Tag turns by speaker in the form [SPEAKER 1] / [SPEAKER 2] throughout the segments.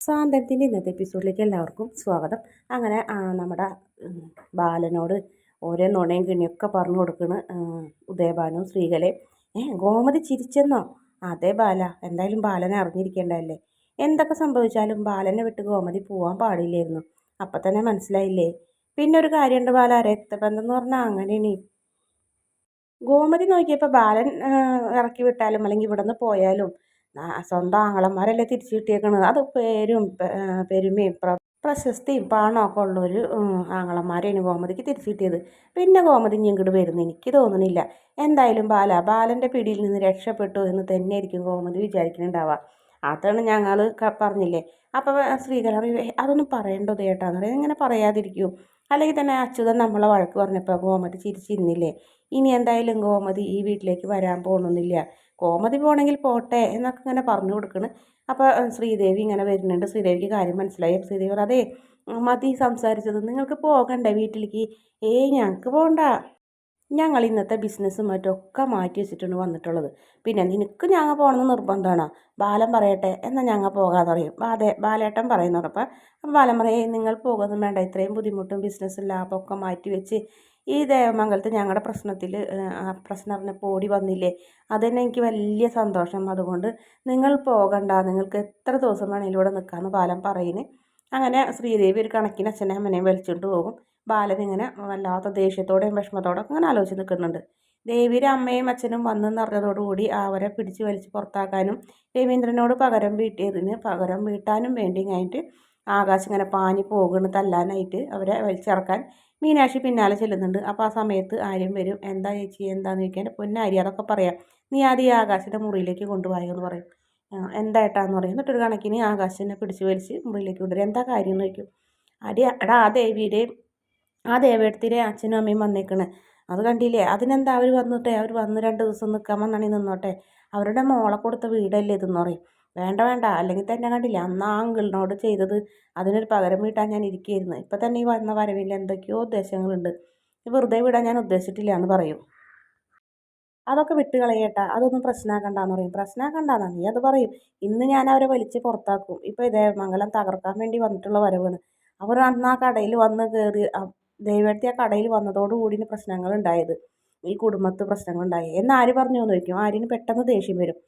[SPEAKER 1] സ്വാതന്ത്ര്യത്തിന്റെ ഇന്നത്തെ എപ്പിസോഡിലേക്ക് എല്ലാവർക്കും സ്വാഗതം. അങ്ങനെ നമ്മുടെ ബാലനോട് ഓരോ നുണയും കിണിയൊക്കെ പറഞ്ഞു കൊടുക്കുന്ന ഉദയബാലനും ശ്രീകലയും ഏ ഗോമതി ചിരിച്ചെന്നോ? അതേ ബാല. എന്തായാലും ബാലനെ അറിഞ്ഞിരിക്കേണ്ടതല്ലേ? എന്തൊക്കെ സംഭവിച്ചാലും ബാലനെ വിട്ട് ഗോമതി പോവാൻ പാടില്ലായിരുന്നു. അപ്പം തന്നെ മനസ്സിലായില്ലേ? പിന്നെ ഒരു കാര്യമുണ്ട് ബാല. രക്തബന്ധം എന്ന് പറഞ്ഞാൽ അങ്ങനെയാണ്. ഗോമതി നോക്കിയപ്പോൾ ബാലൻ ഇറക്കി വിട്ടാലും അല്ലെങ്കിൽ ഇവിടെ നിന്ന് പോയാലും സ്വന്തം ആങ്ങളന്മാരല്ലേ തിരിച്ചു കിട്ടിയേക്കണത് അത് പേരും പെരുമയും പ്ര- പ്രശസ്തിയും പണമൊക്കെ ഉള്ളൊരു ആങ്ങളമാരെയാണ് ഗോമതിക്ക് തിരിച്ചു കിട്ടിയത് പിന്നെ ഗോമതി ഇങ്ങോട്ട് വരുന്നു എനിക്ക് തോന്നുന്നില്ല എന്തായാലും ബാല ബാലന്റെ പിടിയിൽ നിന്ന് രക്ഷപ്പെട്ടു എന്ന് തന്നെയായിരിക്കും ഗോമതി വിചാരിക്കുന്നുണ്ടാവുക അതാണ് ഞങ്ങൾ പറഞ്ഞില്ലേ. അപ്പോൾ സ്ത്രീകൾ പറയും, "ഏയ്, അതൊന്നും പറയണ്ടോ ചേട്ടാന്ന് പറയുന്നത് ഇങ്ങനെ പറയാതിരിക്കും. അല്ലെങ്കിൽ തന്നെ അച്യുതൻ നമ്മളെ വഴക്ക് പറഞ്ഞപ്പോൾ ഗോമതി ചിരിച്ചിരുന്നില്ലേ? ഇനി എന്തായാലും ഗോമതി ഈ വീട്ടിലേക്ക് വരാൻ പോകണമെന്നില്ല കോമതി പോകണമെങ്കിൽ പോട്ടെ എന്നൊക്കെ ഇങ്ങനെ പറഞ്ഞു കൊടുക്കണ്. അപ്പോൾ ശ്രീദേവി ഇങ്ങനെ വരുന്നുണ്ട്. ശ്രീദേവിക്ക് കാര്യം മനസ്സിലായി. ശ്രീദേവി അതെ മതി സംസാരിച്ചത്. നിങ്ങൾക്ക് പോകണ്ടേ വീട്ടിലേക്ക്? ഏയ് ഞങ്ങൾക്ക് പോകണ്ട ഞങ്ങൾ ഇന്നത്തെ ബിസിനസ്സും മറ്റൊക്കെ മാറ്റി വെച്ചിട്ടാണ് വന്നിട്ടുള്ളത്. പിന്നെ നിനക്ക് ഞങ്ങൾ പോകണമെന്ന് നിർബന്ധമാണ് ബാലൻ പറയട്ടെ എന്നാൽ ഞങ്ങൾ പോകാമെന്ന് പറയും. അതെ ബാലേട്ടൻ പറയുന്നുറപ്പം അപ്പം ബാലൻ പറയും "ഏയ് നിങ്ങൾ പോകുന്നു വേണ്ട. ഇത്രയും ബുദ്ധിമുട്ടും ബിസിനസ്സും ലാഭമൊക്കെ മാറ്റി വെച്ച് ഈ ദേവമംഗലത്ത് ഞങ്ങളുടെ പ്രശ്നത്തിൽ പ്രശ്നം അറിഞ്ഞപ്പോൾ ഓടി വന്നില്ലേ അതുതന്നെ എനിക്ക് വലിയ സന്തോഷം. അതുകൊണ്ട് നിങ്ങൾ പോകണ്ട നിങ്ങൾക്ക് എത്ര ദിവസം വേണമെങ്കിലും ഇവിടെ നിൽക്കാമെന്ന് ബാലൻ പറയുന്നു അങ്ങനെ ശ്രീദേവി ഒരു കണക്കിന് അച്ഛനെ അമ്മനെയും വലിച്ചുകൊണ്ട് പോകും. ബാലൻ ഇങ്ങനെ വല്ലാത്ത ദേഷ്യത്തോടെയും വിഷമത്തോടെയും അങ്ങനെ ആലോചിച്ച് നിൽക്കുന്നുണ്ട് ദേവിയുടെ അമ്മയും അച്ഛനും വന്നെന്ന് അറിഞ്ഞതോടുകൂടി അവരെ പിടിച്ച് വലിച്ച് പുറത്താക്കാനും രവീന്ദ്രനോട് പകരം വീട്ടിയതിന് പകരം വീട്ടാനും വേണ്ടി കഴിഞ്ഞിട്ട് ആകാശം ഇങ്ങനെ പാഞ്ഞ് പോകുന്നു തല്ലാനായിട്ട് അവരെ വലിച്ചിറക്കാൻ. മീനാക്ഷി പിന്നാലെ ചെല്ലുന്നുണ്ട്. അപ്പോൾ ആ സമയത്ത് ആര്യം വരും. എന്താ ചേച്ചി? എന്താന്ന് ചോദിക്കാൻ പൊന്നാരി അതൊക്കെ പറയാം. നീ ആദ്യം ഈ ആകാശിന്റെ മുറിയിലേക്ക് കൊണ്ടുപോയോ എന്ന് പറയും. എന്താ ഏട്ടാന്ന് പറയും. എന്നിട്ടൊരു കണക്കിന് ആകാശിനെ പിടിച്ച് വലിച്ച് മുറിയിലേക്ക് കൊണ്ടുവരും. എന്താ കാര്യം? എന്ന് ചോദിക്കും. അടി എടാ ആ ദേവിയുടെയും ആ ദേവേടത്തിന്റെ അച്ഛനും അമ്മയും വന്നേക്കണേ. അത് കണ്ടില്ലേ? അതിനെന്താ അവർ വന്നിട്ടെ? അവർ വന്ന് രണ്ട് ദിവസം നിൽക്കാൻ വന്നാണെങ്കിൽ നിന്നോട്ടെ? അവരുടെ മോളെ കൊടുത്ത വീടല്ലേ ഇതെന്ന് പറയും. വേണ്ട വേണ്ട. അല്ലെങ്കിൽ തന്നെ കണ്ടില്ല അന്ന് ആ അങ്കിളിനോട് ചെയ്തത് അതിനൊരു പകരം വീട്ടാൻ ഞാൻ ഇരിക്കുകയായിരുന്നു. ഇപ്പം തന്നെ ഈ വന്ന വരവിൽ എന്തൊക്കെയോ ഉദ്ദേശങ്ങളുണ്ട്. വെറുതെ വിടാൻ ഞാൻ ഉദ്ദേശിച്ചിട്ടില്ല എന്ന് പറയും. അതൊക്കെ വിട്ട് കളയേട്ടാ. അതൊന്നും പ്രശ്നമാക്കണ്ടെന്ന് പറയും. പ്രശ്നമാക്കണ്ടെന്നാ നീ അത് പറയും. ഇന്ന് ഞാൻ അവരെ വലിച്ച് പുറത്താക്കും. ഇപ്പോൾ ഇതേ മംഗലം തകർക്കാൻ വേണ്ടി വന്നിട്ടുള്ള വരവാണ്. അവർ അന്ന് ആ കടയിൽ വന്ന് കയറി ദൈവത്തെ ആ കടയിൽ വന്നതോടുകൂടി പ്രശ്നങ്ങൾ ഉണ്ടായത് ഈ കുടുംബത്ത് പ്രശ്നങ്ങളുണ്ടായി എന്ന് ആര് പറഞ്ഞു എന്ന് ചോദിക്കും. ആര്യന് പെട്ടെന്ന് ദേഷ്യം വരും.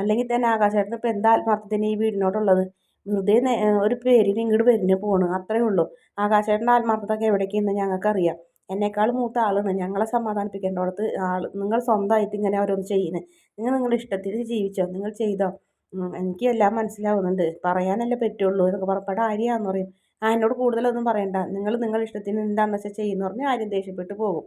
[SPEAKER 1] അല്ലെങ്കിൽ തന്നെ ആകാശേട്ടൻ ഇപ്പോൾ എന്താ ആത്മാർത്ഥത്തിന് ഈ വീടിനോടുള്ളത്? വെറുതെ ഒരു പേരിന് ഇങ്ങോട്ട് വരുന്നു പോണു അത്രേ ഉള്ളൂ. ആകാശേട്ടന്റെ ആത്മാർത്ഥതൊക്കെ എവിടേക്കെന്ന് ഞങ്ങൾക്കറിയാം. എന്നെക്കാൾ മൂത്ത ആളാണ്. ഞങ്ങളെ സമാധാനിപ്പിക്കേണ്ടടുത്ത് ആൾ നിങ്ങൾ സ്വന്തമായിട്ട് ഇങ്ങനെ ഓരോന്ന് ചെയ്യുന്നത് നിങ്ങൾ നിങ്ങളുടെ ഇഷ്ടത്തിൽ ജീവിച്ചോ നിങ്ങൾ ചെയ്തോ എനിക്ക് എല്ലാം മനസ്സിലാവുന്നുണ്ട്. പറയാനല്ലേ പറ്റുള്ളൂ എന്നൊക്കെ പറഞ്ഞപ്പോൾ ആര്യാന്ന് പറയും. ആ എന്നോട് കൂടുതലൊന്നും പറയണ്ട. നിങ്ങൾ നിങ്ങളുടെ ഇഷ്ടത്തിന് എന്താണെന്ന് വെച്ചാൽ ചെയ്യുന്നു പറഞ്ഞ് ആര്യം ദേഷ്യപ്പെട്ട് പോകും.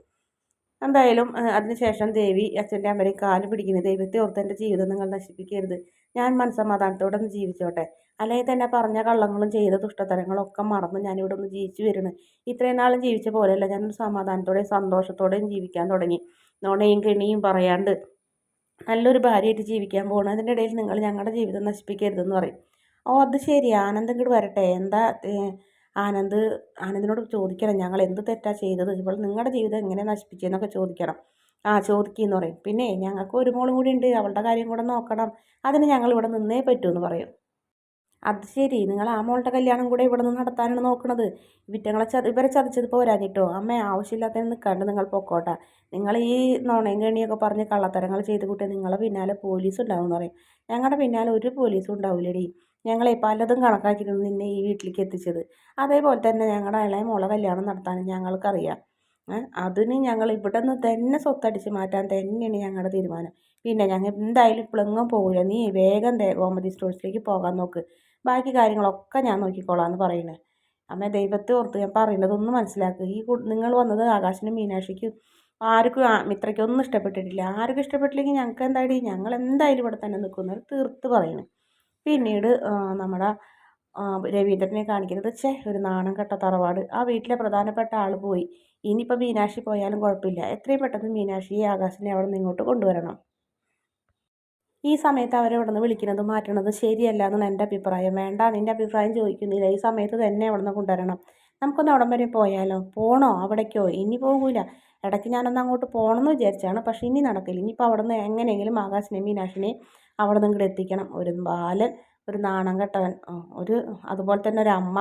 [SPEAKER 1] എന്തായാലും അതിനുശേഷം ദേവി അച്ഛന്റെ അമ്മയെ കാൽ പിടിക്കുന്നത് ദൈവത്തെ ഓർത്ത് എന്റെ ജീവിതം നിങ്ങൾ നശിപ്പിക്കരുത്. ഞാൻ മനസ്സമാധാനത്തോടെ ഒന്ന് ജീവിച്ചോട്ടെ. അല്ലെങ്കിൽ തന്നെ പറഞ്ഞ കള്ളങ്ങളും ചെയ്ത ദുഷ്ടതരങ്ങളും ഒക്കെ മറന്ന് ഞാനിവിടെ ഒന്ന് ജീവിച്ചു വരുന്നു. ഇത്രയും നാളും ജീവിച്ച പോലെയല്ല ഞാനൊരു സമാധാനത്തോടെയും സന്തോഷത്തോടെയും ജീവിക്കാൻ തുടങ്ങി. നോണയും കെണിയും പറയാണ്ട് നല്ലൊരു ഭാര്യയായിട്ട് ജീവിക്കാൻ പോകണം അതിന്റെ ഇടയിൽ നിങ്ങൾ ഞങ്ങളുടെ ജീവിതം നശിപ്പിക്കരുതെന്ന് പറയും. ഓ അത് ശരി. ആനന്ദം ഇങ്ങോട്ട് വരട്ടെ. എന്താ ആനന്ദ് ആനന്ദിനോട് ചോദിക്കണം ഞങ്ങൾ എന്ത് തെറ്റാ ചെയ്തത്? ഇപ്പോൾ നിങ്ങളുടെ ജീവിതം എങ്ങനെ നശിപ്പിച്ചതെന്നൊക്കെ ചോദിക്കണം. ആ ചോദിക്കുമെന്ന് പറയും. പിന്നെ ഞങ്ങൾക്ക് ഒരു മോളും കൂടി ഉണ്ട് അവളുടെ കാര്യം കൂടെ നോക്കണം. അതിന് ഞങ്ങൾ ഇവിടെ നിന്നേ പറ്റൂ എന്ന് പറയും. അത് ശരി. നിങ്ങൾ ആ മോളുടെ കല്യാണം കൂടെ ഇവിടെ നിന്ന് നടത്താനാണ് നോക്കുന്നത് വിറ്റങ്ങളെ ചതി ഇവരെ ചതിച്ചത് പോരാഞ്ഞിട്ടോ? അമ്മ ആവശ്യമില്ലാത്തതിന് നിൽക്കാണ്ട് നിങ്ങൾ പൊക്കോട്ടെ. നിങ്ങൾ ഈ നോണയും കണിയൊക്കെ പറഞ്ഞ് കള്ളത്തരങ്ങൾ ചെയ്ത് കൂട്ടി നിങ്ങളെ പിന്നാലെ പോലീസ് ഉണ്ടാവും എന്ന് പറയും. ഞങ്ങളുടെ പിന്നാലെ ഒരു പോലീസും ഉണ്ടാവില്ലടി ഞങ്ങളെ പലതും കണക്കാക്കിയിട്ടാണ് നിന്നെ ഈ വീട്ടിലേക്ക് എത്തിച്ചത്. അതേപോലെ തന്നെ ഞങ്ങളുടെ ഇളയ മോളെ കല്യാണം നടത്താൻ ഞങ്ങൾക്കറിയാം. അതിന് ഞങ്ങൾ ഇവിടെ നിന്ന് തന്നെ സ്വത്തടിച്ച് മാറ്റാൻ തന്നെയാണ് ഞങ്ങളുടെ തീരുമാനം. പിന്നെ ഞങ്ങൾ എന്തായാലും ഇപ്പോഴെങ്ങും പോകില്ല നീ വേഗം ഗോമതി സ്റ്റോഴ്സിലേക്ക് പോകാൻ നോക്ക്. ബാക്കി കാര്യങ്ങളൊക്കെ ഞാൻ നോക്കിക്കോളാം എന്ന് പറയുന്നത് അമ്മ ദൈവത്തെ ഓർത്ത് ഞാൻ പറയുന്നതൊന്നും മനസ്സിലാക്കുക ഈ നിങ്ങൾ വന്നത് ആകാശിനും മീനാക്ഷിക്കും ആർക്കും ഇത്രയ്ക്കൊന്നും ഇഷ്ടപ്പെട്ടിട്ടില്ല. ആർക്കും ഇഷ്ടപ്പെട്ടില്ലെങ്കിൽ ഞങ്ങൾക്ക് എന്തായാലും ഞങ്ങൾ എന്തായാലും ഇവിടെ തന്നെ നിൽക്കുന്നത് തീർത്ത് പറയണം. പിന്നീട് നമ്മുടെ രവീന്ദ്രനെ കാണിക്കുന്നത് ഛെ ഒരു നാണം കെട്ട തറവാട്. ആ വീട്ടിലെ പ്രധാനപ്പെട്ട ആൾ പോയി. ഇനിയിപ്പോൾ മീനാക്ഷി പോയാലും കുഴപ്പമില്ല എത്രയും പെട്ടെന്ന് മീനാക്ഷിയെ ആകാശിനെ അവിടെ നിന്ന് ഇങ്ങോട്ട് കൊണ്ടുവരണം. ഈ സമയത്ത് അവരെ ഇവിടെ നിന്ന് വിളിക്കുന്നത് മാറ്റണത് ശരിയല്ല എന്നാണ് എന്റെ അഭിപ്രായം. വേണ്ട നിന്റെ അഭിപ്രായം ചോദിക്കുന്നില്ല. ഈ സമയത്ത് തന്നെ അവിടെ നിന്ന് കൊണ്ടുവരണം. നമുക്കൊന്ന് അവിടം വരെ പോയാലോ? പോകണോ അവിടേക്കോ? ഇനി പോകൂല. ഇടയ്ക്ക് ഞാനൊന്ന് അങ്ങോട്ട് പോകണമെന്ന് വിചാരിച്ചാണ്. പക്ഷെ ഇനി നടക്കില്ല. ഇനിയിപ്പോൾ അവിടെ നിന്ന് എങ്ങനെയെങ്കിലും ആകാശിനെ മീനാക്ഷിനെ അവിടെ നിന്ന് ഇങ്ങോട്ട് എത്തിക്കണം. ഒരു ബാലൻ ഒരു നാണം കെട്ടവൻ ഒരു അതുപോലെ തന്നെ ഒരു അമ്മ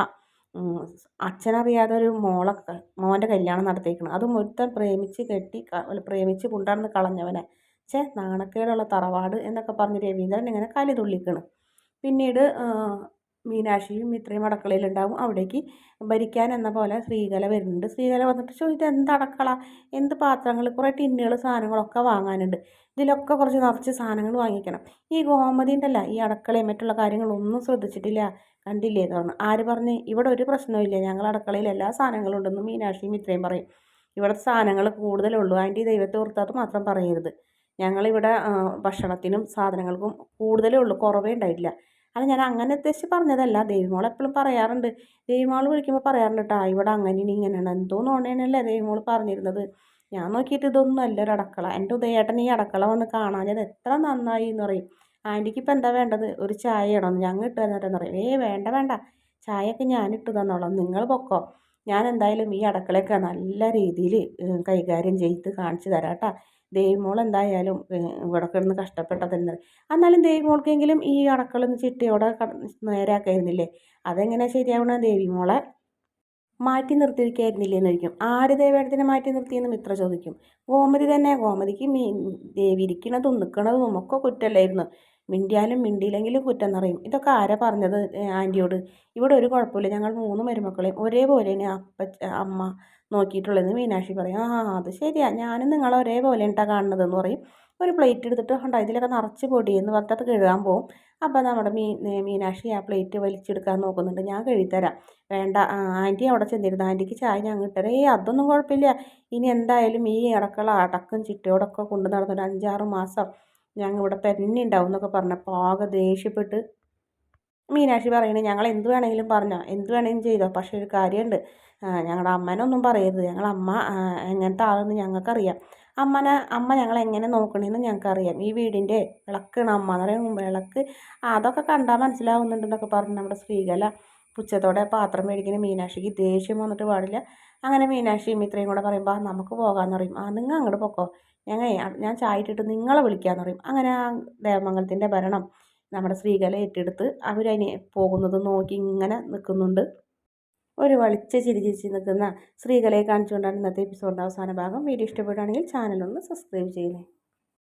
[SPEAKER 1] അച്ഛനറിയാതെ ഒരു മോളെ മോന്റെ കല്യാണം നടത്തിയിരിക്കണം അതും ഒരുത്തൻ പ്രേമിച്ച് കെട്ടി പ്രേമിച്ച് കൊണ്ടുവന്ന് കളഞ്ഞവനെ. ചേ നാണക്കേടുള്ള തറവാട് എന്നൊക്കെ പറഞ്ഞ് രവീന്ദ്രൻ ഇങ്ങനെ കലി തുള്ളിക്കണം. പിന്നീട് മീനാക്ഷിയും ഇത്രയും അടുക്കളയിലുണ്ടാവും. അവിടേക്ക് ഭരിക്കാൻ എന്ന പോലെ സ്ത്രീകല വരുന്നുണ്ട്. സ്ത്രീകല വന്നിട്ട് ചോ എന്ത് അടക്കള? എന്ത് പാത്രങ്ങൾ? കുറേ ടിന്നുകൾ സാധനങ്ങളൊക്കെ വാങ്ങാനുണ്ട്. ഇതിലൊക്കെ കുറച്ച് നിറച്ച് സാധനങ്ങൾ വാങ്ങിക്കണം. ഈ ഗോമതി ഉണ്ടല്ല ഈ അടുക്കളയും മറ്റുള്ള കാര്യങ്ങളൊന്നും ശ്രദ്ധിച്ചിട്ടില്ല. കണ്ടില്ലേ? എന്ന് പറഞ്ഞു. ആര് പറഞ്ഞ്? ഇവിടെ ഒരു പ്രശ്നവും ഞങ്ങൾ അടുക്കളയിൽ എല്ലാ സാധനങ്ങളും ഉണ്ടെന്ന് മീനാക്ഷിയും ഇത്രയും പറയും. ഇവിടുത്തെ സാധനങ്ങൾ കൂടുതലുള്ളൂ. ആന്റി ദൈവത്തെ ഓർത്താത്ത് മാത്രം പറയരുത്. ഞങ്ങളിവിടെ ഭക്ഷണത്തിനും സാധനങ്ങൾക്കും കൂടുതലേ ഉള്ളൂ. കുറവേ ഉണ്ടായിട്ടില്ല. അത് ഞാൻ അങ്ങനെ ഉദ്ദേശിച്ച് പറഞ്ഞതല്ല. ദേവിമോൾ എപ്പോഴും പറയാറുണ്ട്. ദേവിമോൾ വിളിക്കുമ്പോൾ പറയാറുണ്ട് കേട്ടോ ഇവിടെ അങ്ങനെയാണ് ഇങ്ങനെയാണ്. എന്തോ നോണേനല്ലേ ദേവിമോൾ പറഞ്ഞിരുന്നത്. ഞാൻ നോക്കിയിട്ട് ഇതൊന്നും അല്ല ഒരു അടക്കള. എന്റെ ഉദയേട്ടൻ ഈ അടക്കള വന്ന് കാണാൻ ഞാൻ എത്ര നന്നായി എന്ന് പറയും. ആന്റിക്ക് ഇപ്പം എന്താ വേണ്ടത്? ഒരു ചായ ഇടണം ഞങ്ങൾ ഇട്ട് തന്നിട്ടെന്ന് പറയും. ഏയ് വേണ്ട വേണ്ട. ചായയൊക്കെ ഞാൻ ഇട്ട് തന്നോളാം. നിങ്ങൾ പൊക്കോ. ഞാൻ എന്തായാലും ഈ അടക്കളയൊക്കെ നല്ല രീതിയിൽ കൈകാര്യം ചെയ്ത് കാണിച്ചു തരാം കേട്ടോ ദേവിമോൾ എന്തായാലും ഇവിടെ കിടന്ന് കഷ്ടപ്പെട്ടതന്നെ എന്നാലും ദേവിമോൾക്കെങ്കിലും ഈ അടക്കളും ചിട്ടയോടെ നേരാക്കായിരുന്നില്ലേ അതെങ്ങനെ ശരിയാവണ ദേവിമോളെ മാറ്റി നിർത്തിയിരിക്കായിരുന്നില്ലേ എന്ന് ചോദിക്കും ആര് ദേവേടത്തിനെ മാറ്റി നിർത്തിയെന്ന് മിത്ര ചോദിക്കും. ഗോമതി തന്നെ ഗോമതിക്ക് മീ ദേവി ഇരിക്കണതും നിൽക്കണതും ഒക്കെ കുറ്റമല്ലായിരുന്നു. മിണ്ടിയാലും മിണ്ടിയില്ലെങ്കിലും കുറ്റം നിറയും. ഇതൊക്കെ ആരാ പറഞ്ഞത് ആന്റിയോട്? ഇവിടെ ഒരു കുഴപ്പമില്ല. ഞങ്ങൾ മൂന്ന് മരുമക്കളെയും ഒരേപോലെ അപ്പ അമ്മ നോക്കിയിട്ടുള്ളതെന്ന് മീനാക്ഷി പറയും. ആ അത് ശരിയാ. ഞാനും നിങ്ങളെ ഒരേപോലെ ഉണ്ടാ കാണുന്നതെന്ന് പറയും. ഒരു പ്ലേറ്റ് എടുത്തിട്ട് ഉണ്ടാ ഇതിലൊക്കെ നിറച്ച് പൊടി എന്ന് പറഞ്ഞിട്ട് അത് കഴുകാൻ പോകും അപ്പോൾ നമ്മുടെ മീ മീനാക്ഷി ആ പ്ലേറ്റ് വലിച്ചെടുക്കാൻ നോക്കുന്നുണ്ട്. ഞാൻ കഴുകിത്തരാം. വേണ്ട. ആന്റി അവിടെ ചെന്നിരുന്നു. ആന്റിക്ക് ചായ ഞാൻ കിട്ടരാം ഏയ് അതൊന്നും കുഴപ്പമില്ല. ഇനി എന്തായാലും ഈ ഇടക്കള അടക്കം ചിട്ടയോടൊക്കെ കൊണ്ടു നടന്നൊരു അഞ്ചാറ് മാസം ഞങ്ങൾ ഇവിടെ തന്നെ ഉണ്ടാവും എന്നൊക്കെ പറഞ്ഞപ്പോൾ ആകെ ദേഷ്യപ്പെട്ട്. മീനാക്ഷി പറയണേ ഞങ്ങൾ എന്ത് വേണമെങ്കിലും പറഞ്ഞോ എന്ത് വേണമെങ്കിലും ചെയ്തോ പക്ഷേ ഒരു കാര്യമുണ്ട്. ഞങ്ങളുടെ അമ്മേനൊന്നും പറയരുത്. ഞങ്ങളുടെ അമ്മ എങ്ങനത്തെ ആളെന്ന് ഞങ്ങൾക്കറിയാം. അമ്മനെ അമ്മ ഞങ്ങളെ എങ്ങനെ നോക്കണമെന്ന് ഞങ്ങൾക്കറിയാം. ഈ വീടിന്റെ വിളക്കാണ് അമ്മ എന്ന് പറയുമ്പോൾ വിളക്ക്. അതൊക്കെ കണ്ടാൽ മനസ്സിലാവുന്നുണ്ടെന്നൊക്കെ പറഞ്ഞ് നമ്മുടെ സ്ത്രീകല പുച്ഛത്തോടെ പാത്രം മേടിക്കുന്ന. മീനാക്ഷിക്ക് ദേഷ്യം വന്നിട്ട് പാടില്ല. അങ്ങനെ മീനാക്ഷിയും ഇത്രയും കൂടെ പറയുമ്പോൾ നമുക്ക് പോകാമെന്ന് പറയും. ആ നിങ്ങൾ അങ്ങോട്ട് പൊക്കോ. ഞങ്ങൾ ഞാൻ ചായ ഇട്ടിട്ട് നിങ്ങളെ വിളിക്കാമെന്ന് പറയും. അങ്ങനെ ആ ദേവമംഗലത്തിന്റെ ഭരണം നമ്മുടെ സ്ത്രീകളെ ഏറ്റെടുത്ത് അവരതിനെ പോകുന്നത് നോക്കി ഇങ്ങനെ നിൽക്കുന്നുണ്ട്. ഒരു വളിച്ച ചിരി ചിരിച്ച് നിൽക്കുന്ന സ്ത്രീകളെ കാണിച്ചുകൊണ്ടാണ് ഇന്നത്തെ എപ്പിസോഡിന്റെ അവസാന ഭാഗം. വീഡിയോ ഇഷ്ടപ്പെടുകയാണെങ്കിൽ ചാനലൊന്ന് സബ്സ്ക്രൈബ് ചെയ്യണേ